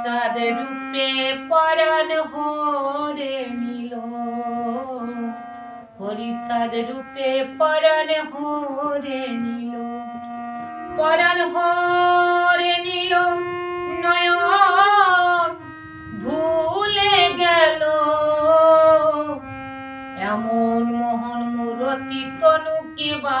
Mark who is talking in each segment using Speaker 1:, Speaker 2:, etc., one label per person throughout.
Speaker 1: হরিচাঁদ রূপে পরাণ হরে নিল। হরিচাঁদ রূপে পরাণ হরে নিল। পরাণ হরে নিল, নয়ন ভুলে গেল। এমন মোহন মূরতি তনুকে বা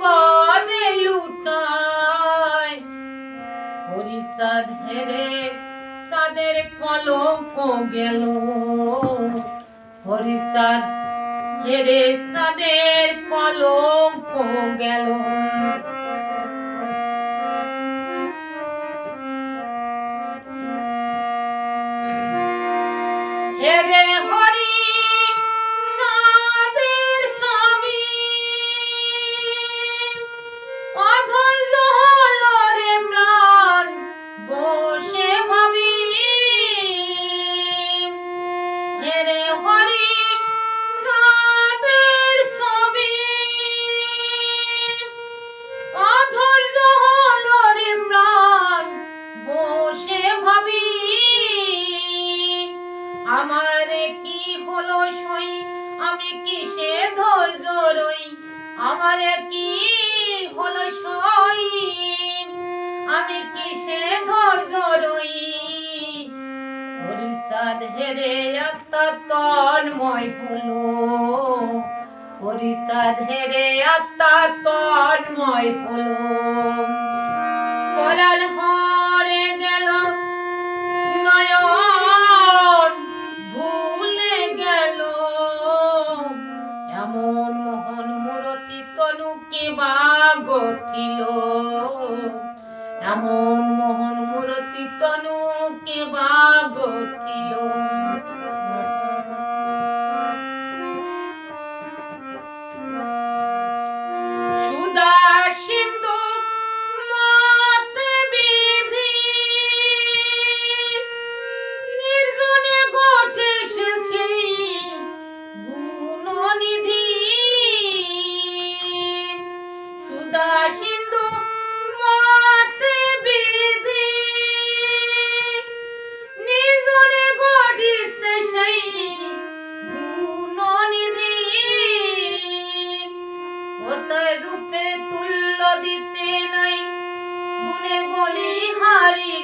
Speaker 1: পদে লুটায়। হরিসাদ হেরে সাদের কলঙ্ক গেল। হরিসাদ হেরে সাদের কলঙ্ক গেল। হরি আমার কি হলো সই আমি কিসে ধৈর্য রই? হরিষাদ হেরে আত্মা তন্ময় হলো। হরিষাদ হেরে আত্মা তন্ময় হলো। করার হরে এমন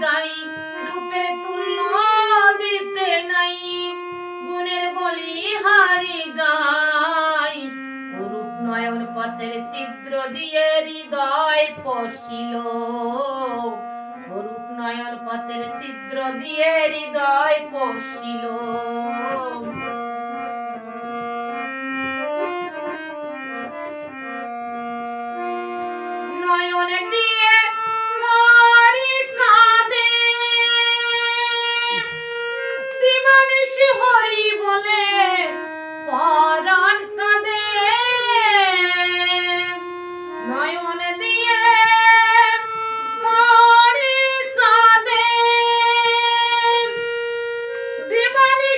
Speaker 1: যাই রূপে তুল্য দিতে নাই। গুণের বলি হারি যাই। রূপ নয়ন পথের ছিদ্র দিয়ে হৃদয় পশিল। রূপ নয়ন পথের ছিদ্র দিয়ে হৃদয় পশিল। নয়নে দিয়ে I want